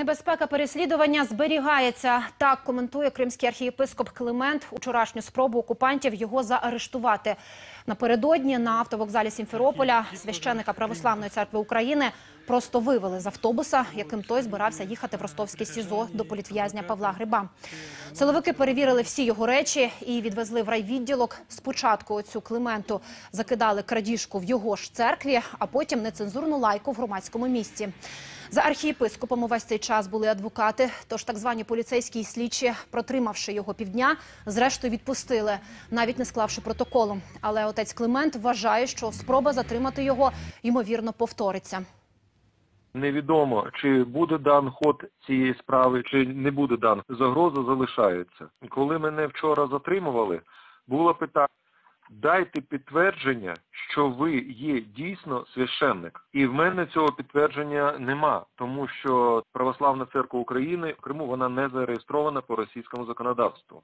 Небезпека переслідування зберігається. Так коментує кримський архієпископ Климент учорашню спробу окупантів його заарештувати. Напередодні на автовокзалі Сімферополя священика Православної церкви України просто вивели з автобуса, яким той збирався їхати в ростовське СІЗО до політв'язня Павла Гриба. Силовики перевірили всі його речі і відвезли в райвідділок. Спочатку оцю Клименту закидали крадіжку в його ж церкві, а потім нецензурну лайку в громадському місці. За архієпископом увесь цей час були адвокати, тож так звані поліцейські і слідчі, протримавши його півдня, зрештою відпустили, навіть не склавши протоколу. Але отець Климент вважає, що спроба затримати його ймовірно повториться. Невідомо, чи буде дан ход цієї справи, чи не буде дан. Загроза залишається. Коли мене вчора затримували, було питання, дайте підтвердження, що ви є дійсно священник. І в мене цього підтвердження нема, тому що Православна церква України в Криму вона не зареєстрована по російському законодавству.